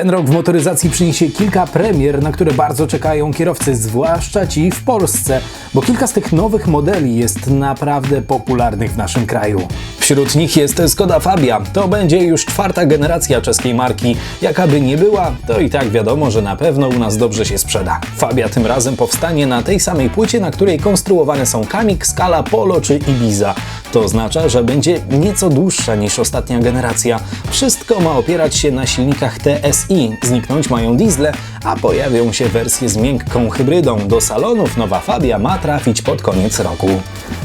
Ten rok w motoryzacji przyniesie kilka premier, na które bardzo czekają kierowcy, zwłaszcza ci w Polsce, bo kilka z tych nowych modeli jest naprawdę popularnych w naszym kraju. Wśród nich jest Skoda Fabia. To będzie już czwarta generacja czeskiej marki. Jaka by nie była, to i tak wiadomo, że na pewno u nas dobrze się sprzeda. Fabia tym razem powstanie na tej samej płycie, na której konstruowane są Kamik, Scala, Polo czy Ibiza. To oznacza, że będzie nieco dłuższa niż ostatnia generacja. Wszystko ma opierać się na silnikach TSI. Zniknąć mają diesle, a pojawią się wersje z miękką hybrydą. Do salonów nowa Fabia ma trafić pod koniec roku.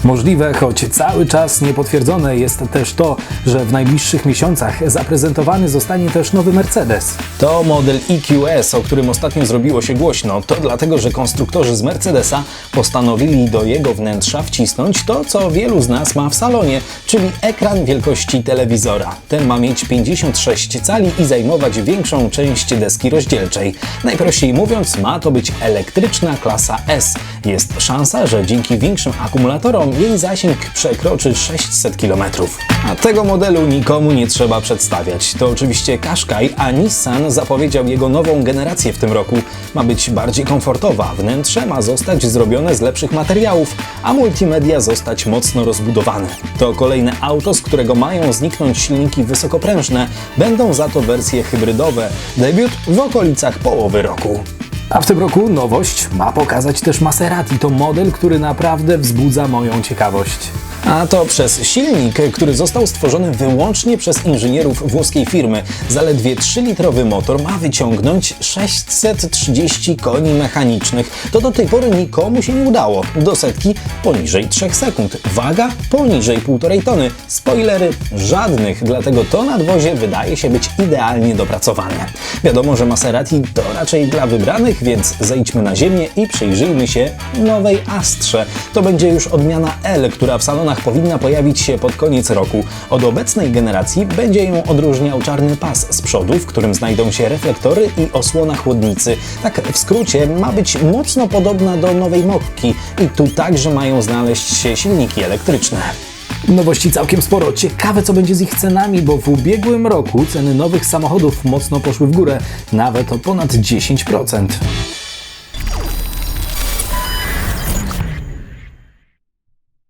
Możliwe, choć cały czas niepotwierdzone jest też to, że w najbliższych miesiącach zaprezentowany zostanie też nowy Mercedes. To model EQS, o którym ostatnio zrobiło się głośno. To dlatego, że konstruktorzy z Mercedesa postanowili do jego wnętrza wcisnąć to, co wielu z nas ma w salonie, czyli ekran wielkości telewizora. Ten ma mieć 56 cali i zajmować większą część deski rozdzielczej. Najprościej mówiąc, ma to być elektryczna klasa S. Jest szansa, że dzięki większym akumulatorom jej zasięg przekroczy 600 km. A tego modelu nikomu nie trzeba przedstawiać. To oczywiście Qashqai, a Nissan zapowiedział jego nową generację w tym roku. Ma być bardziej komfortowa, wnętrze ma zostać zrobione z lepszych materiałów, a multimedia zostać mocno rozbudowane. To kolejne auto, z którego mają zniknąć silniki wysokoprężne, będą za to wersje hybrydowe. Debiut w okolicach połowy roku. A w tym roku nowość ma pokazać też Maserati. To model, który naprawdę wzbudza moją ciekawość. A to przez silnik, który został stworzony wyłącznie przez inżynierów włoskiej firmy. Zaledwie 3-litrowy motor ma wyciągnąć 630 koni mechanicznych. To do tej pory nikomu się nie udało. Do setki poniżej 3 sekund. Waga poniżej 1,5 tony. Spoilery żadnych, dlatego to nadwozie wydaje się być idealnie dopracowane. Wiadomo, że Maserati to raczej dla wybranych, więc zejdźmy na ziemię i przyjrzyjmy się nowej Astrze. To będzie już odmiana L, która w salonach powinna pojawić się pod koniec roku. Od obecnej generacji będzie ją odróżniał czarny pas z przodu, w którym znajdą się reflektory i osłona chłodnicy. Tak w skrócie ma być mocno podobna do nowej Mokki i tu także mają znaleźć się silniki elektryczne. Nowości całkiem sporo. Ciekawe, co będzie z ich cenami, bo w ubiegłym roku ceny nowych samochodów mocno poszły w górę, nawet o ponad 10%.